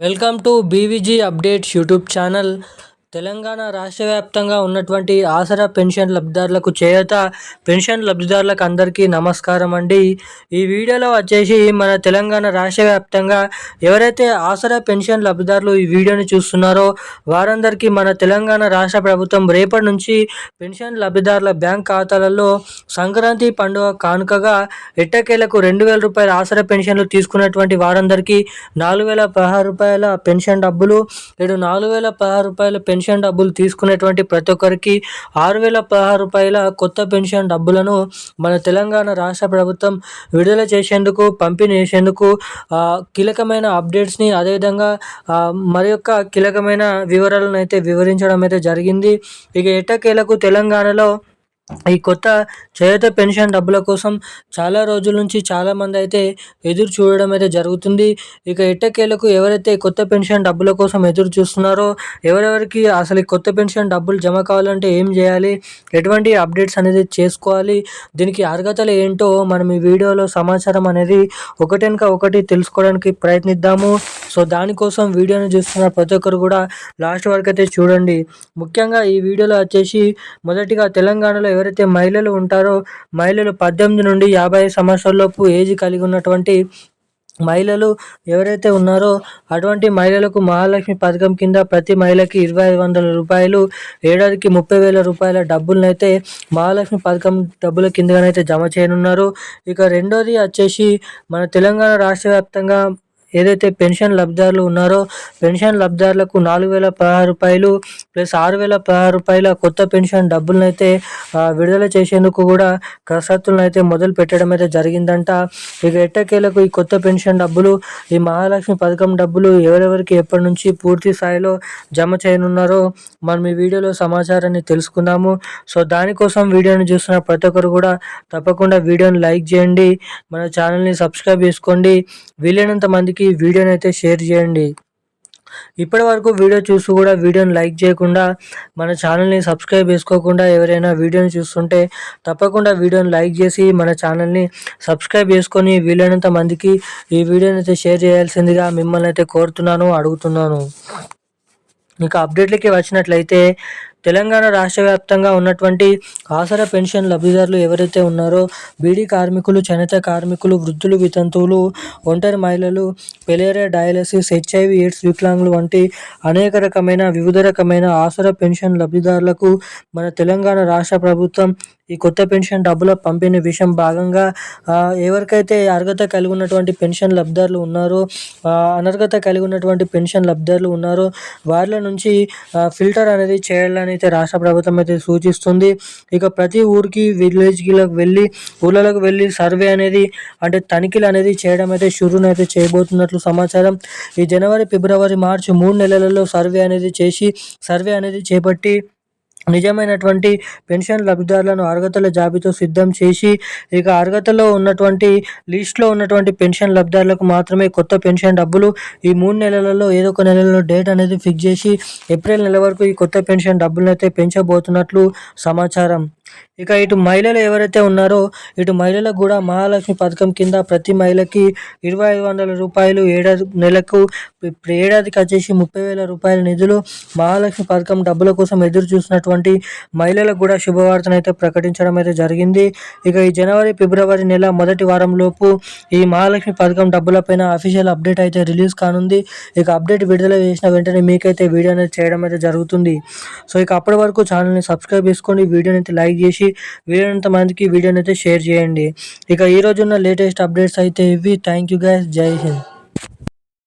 welcome to BVG updates YouTube channel Telangana రాష్ట్ర వ్యాప్తంగా ఉన్నటువంటి ఆసరా పెన్షన్ లబ్ధిదారులకు చేయూత పెన్షన్ లబ్ధిదారులకు అందరికీ నమస్కారం అండి. ఈ వీడియోలో వచ్చేసి మన తెలంగాణ రాష్ట్ర వ్యాప్తంగా ఎవరైతే ఆసరా పెన్షన్ లబ్ధిదారులు ఈ వీడియోని చూస్తున్నారో వారందరికీ మన తెలంగాణ రాష్ట్ర ప్రభుత్వం రేపటి నుంచి పెన్షన్ లబ్ధిదారుల బ్యాంక్ ఖాతాలలో సంక్రాంతి పండుగ కానుకగా ఎట్టకేలకు రెండు వేల రూపాయల ఆసరా పెన్షన్లు తీసుకున్నటువంటి వారందరికీ నాలుగు వేల పదహారు రూపాయల పెన్షన్ డబ్బులు ఏడు నాలుగు వేల పదహారు రూపాయల పెన్షన్ పెన్షన్ డబ్బులు తీసుకునేటువంటి ప్రతి ఒక్కరికి ఆరు వేల పదహారు రూపాయల కొత్త పెన్షన్ డబ్బులను మన తెలంగాణ రాష్ట్ర ప్రభుత్వం విడుదల చేసేందుకు పంపిణీ చేసేందుకు కీలకమైన అప్డేట్స్ని అదేవిధంగా మరి యొక్క కీలకమైన వివరాలను అయితే వివరించడం అయితే జరిగింది. ఇక ఎట్టకేలకు తెలంగాణలో ఈ కొత్త చేత పెన్షన్ డబ్బుల కోసం చాలా రోజుల నుంచి చాలామంది అయితే ఎదురు చూడడం అయితే జరుగుతుంది. ఇక ఎట్టకేలకు ఎవరైతే కొత్త పెన్షన్ డబ్బుల కోసం ఎదురు చూస్తున్నారో ఎవరెవరికి అసలు ఈ కొత్త పెన్షన్ డబ్బులు జమ కావాలంటే ఏం చేయాలి ఎటువంటి అప్డేట్స్ అనేది చేసుకోవాలి దీనికి అర్హతలు ఏంటో మనం ఈ వీడియోలో సమాచారం అనేది ఒకటెనక ఒకటి తెలుసుకోవడానికి ప్రయత్నిద్దాము. సో దానికోసం వీడియోని చూస్తున్న ప్రతి ఒక్కరు కూడా లాస్ట్ వరకు అయితే చూడండి. ముఖ్యంగా ఈ వీడియోలో వచ్చేసి మొదటిగా తెలంగాణలో ఎవరైతే మహిళలు ఉంటారో మహిళలు పద్దెనిమిది నుండి యాభై సంవత్సరాలలోపు ఏజ్ కలిగి ఉన్నటువంటి మహిళలు ఎవరైతే ఉన్నారో అటువంటి మహిళలకు మహాలక్ష్మి పథకం కింద ప్రతి మహిళకి ఇరవై ఐదు వందల రూపాయలు ఏడాదికి ముప్పై వేల రూపాయల డబ్బులనైతే మహాలక్ష్మి పథకం డబ్బుల కిందగానైతే జమ చేయనున్నారు. ఇక రెండోది వచ్చేసి మన తెలంగాణ రాష్ట్ర వ్యాప్తంగా ఏదైతే పెన్షన్ లబ్ధిదారులు ఉన్నారో పెన్షన్ లబ్ధిదారులకు నాలుగు వేల పదహారు రూపాయలు ప్లస్ ఆరు వేల పదహారు రూపాయల కొత్త పెన్షన్ డబ్బులను అయితే విడుదల చేసేందుకు కూడా కసరత్తులను అయితే మొదలు పెట్టడం అయితే జరిగిందంట. ఇక ఎట్టకేలకు ఈ కొత్త పెన్షన్ డబ్బులు ఈ మహాలక్ష్మి పథకం డబ్బులు ఎవరెవరికి ఎప్పటి నుంచి పూర్తి స్థాయిలో జమ చేయనున్నారో మనం ఈ వీడియోలో సమాచారాన్ని తెలుసుకుందాము. సో దానికోసం వీడియోని చూస్తున్న ప్రతి ఒక్కరు కూడా తప్పకుండా వీడియోని లైక్ చేయండి. మన ఛానల్ని సబ్స్క్రైబ్ చేసుకోండి. వీలైనంత మందికి ఈ వీడియోని అయితే షేర్ చేయండి. ఇప్పటి వరకు వీడియో చూస్తూ కూడా వీడియోని లైక్ చేయకుండా మన ఛానల్ని సబ్స్క్రైబ్ చేసుకోకుండా ఎవరైనా వీడియోని చూస్తుంటే తప్పకుండా వీడియోని లైక్ చేసి మన ఛానల్ని సబ్స్క్రైబ్ చేసుకొని వీలైనంత మందికి ఈ వీడియోని అయితే షేర్ చేయాల్సిందిగా మిమ్మల్ని అయితే కోరుతున్నాను అడుగుతున్నాను. ఇంకా అప్డేట్లకి వచ్చినట్లయితే తెలంగాణ రాష్ట్ర వ్యాప్తంగా ఉన్నటువంటి ఆసరా పెన్షన్ లబ్ధిదారులు ఎవరైతే ఉన్నారో బీడీ కార్మికులు చేనేత కార్మికులు వృద్ధులు వితంతువులు ఒంటరి మహిళలు పెలేరియా డయాలసిస్ హెచ్ఐవి ఎయిడ్స్ వికలాంగులు వంటి అనేక రకమైన వివిధ రకమైన ఆసరా పెన్షన్ లబ్ధిదారులకు మన తెలంగాణ రాష్ట్ర ప్రభుత్వం ఈ కొత్త పెన్షన్ డబ్బుల పంపిణీ విషయం భాగంగా ఎవరికైతే అర్హత కలిగి ఉన్నటువంటి పెన్షన్ లబ్ధారులు ఉన్నారో అనర్హత కలిగి ఉన్నటువంటి పెన్షన్ లబ్ధారులు ఉన్నారో వారిల నుంచి ఫిల్టర్ అనేది చేయాలని అయితే రాష్ట్ర ప్రభుత్వం అయితే సూచిస్తుంది. ఇక ప్రతి ఊరికి విలేజ్కిలకు వెళ్ళి ఊళ్ళలోకి వెళ్ళి సర్వే అనేది అంటే తనిఖీలు అనేది చేయడం అయితే షురూను అయితే చేయబోతున్నట్లు సమాచారం. ఈ జనవరి ఫిబ్రవరి మార్చి మూడు నెలలలో సర్వే అనేది చేసి సర్వే అనేది చేపట్టి నిజమైనటువంటి పెన్షన్ లబ్ధిదారులను అర్హతల జాబితా సిద్ధం చేసి ఇక అర్హతలో ఉన్నటువంటి లిస్ట్లో ఉన్నటువంటి పెన్షన్ లబ్ధిదారులకు మాత్రమే కొత్త పెన్షన్ డబ్బులు ఈ మూడు నెలలలో ఏదో ఒక నెలలో డేట్ అనేది ఫిక్స్ చేసి ఏప్రిల్ నెల వరకు ఈ కొత్త పెన్షన్ డబ్బులను అయితే పెంచబోతున్నట్లు సమాచారం. ఇక ఇటు మహిళలు ఎవరైతే ఉన్నారో ఇటు మహిళలకు కూడా మహాలక్ష్మి పథకం కింద ప్రతి మహిళకి ఇరవై ఐదు వందల రూపాయలు ఏడాది నెలకు ఏడాదికి వచ్చేసి ముప్పై వేల రూపాయల నిధులు మహాలక్ష్మి పథకం డబ్బుల కోసం ఎదురు చూసినటువంటి మహిళలకు కూడా శుభవార్తను అయితే ప్రకటించడం అయితే జరిగింది. ఇక ఈ జనవరి ఫిబ్రవరి నెల మొదటి వారంలోపు ఈ మహాలక్ష్మి పథకం డబ్బులపైన అఫీషియల్ అప్డేట్ అయితే రిలీజ్ కానుంది. ఇక అప్డేట్ విడుదల చేసిన వెంటనే మీకైతే వీడియో అనేది చేయడం అయితే జరుగుతుంది. సో ఇక అప్పటి వరకు ఛానల్ని సబ్స్క్రైబ్ చేసుకోండి. వీడియోని అయితే లైక్ చేసి వీలైనంత మందికి వీడియోని అయితే షేర్ చేయండి. ఇక ఈరోజు ఉన్న లేటెస్ట్ అప్డేట్స్ అయితే ఇవి. థ్యాంక్ యూ గైస్ జై హింద్.